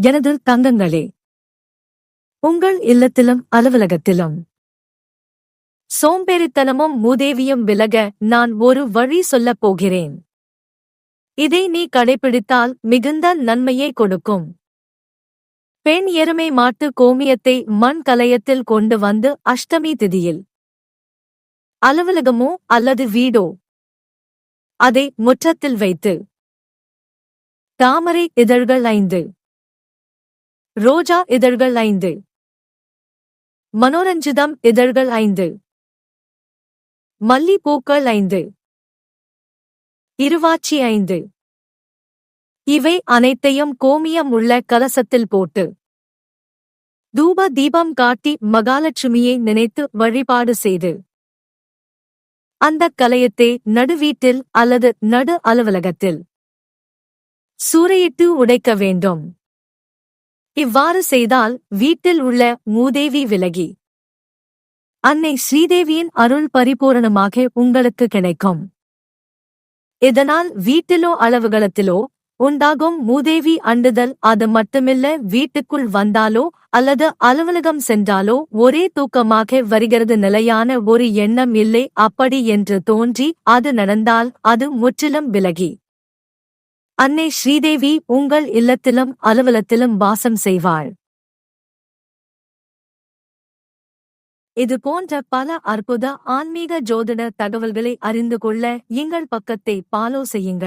எனது தங்கங்களே உங்கள் இல்லத்திலும் அலுவலகத்திலும். சோம்பேறித்தனமும் மூதேவியும் விலக நான் ஒரு வழி சொல்லப் போகிறேன். இதை நீ கடைபிடித்தால் மிகுந்த நன்மையை கொடுக்கும். பெண் எருமை மாட்டு கோமியத்தை மண் கலயத்தில் கொண்டு வந்து அஷ்டமி திதியில். அலுவலகமோ அல்லது வீடோ? அதை முற்றத்தில் வைத்து. தாமரை இதழ்கள் ஐந்து. ரோஜா இதழ்கள் ஐந்து. மனோரஞ்சிதம் இதழ்கள் ஐந்து. மல்லிப்பூக்கள் ஐந்து. இருவாச்சி ஐந்து. இவை அனைத்தையும் கோமியம் உள்ள கலசத்தில் போட்டு தூப தீபம் காட்டி மகாலட்சுமியை நினைத்து வழிபாடு செய்து அந்தக் கலயத்தை நடுவீட்டில் அல்லது நடு அலுவலகத்தில் சூறையிட்டு உடைக்க வேண்டும். இவ்வாறு செய்தால் வீட்டில் உள்ள மூதேவி விலகி. அன்னை ஸ்ரீதேவியின் அருள் பரிபூரணமாக உங்களுக்கு கிடைக்கும். இதனால் வீட்டிலோ அளவுகளத்திலோ உண்டாகும் மூதேவி அண்டுதல் அது மட்டுமில்ல வீட்டுக்குள் வந்தாலோ அல்லது அலுவலகம் சென்றாலோ ஒரே தூக்கமாக வருகிறது நிலையான ஒரு எண்ணம் இல்லை அப்படி என்று தோன்றி அது நடந்தால் அது முற்றிலும் விலகி. அன்னை ஸ்ரீதேவி உங்கள் இல்லத்திலும் அலுவலத்திலும் வாசம் செய்வாள். இது போன்ற பல அற்புத ஆன்மீக ஜோதிட தகவல்களை அறிந்து கொள்ள எங்கள் பக்கத்தை பாலோ செய்யுங்கள்.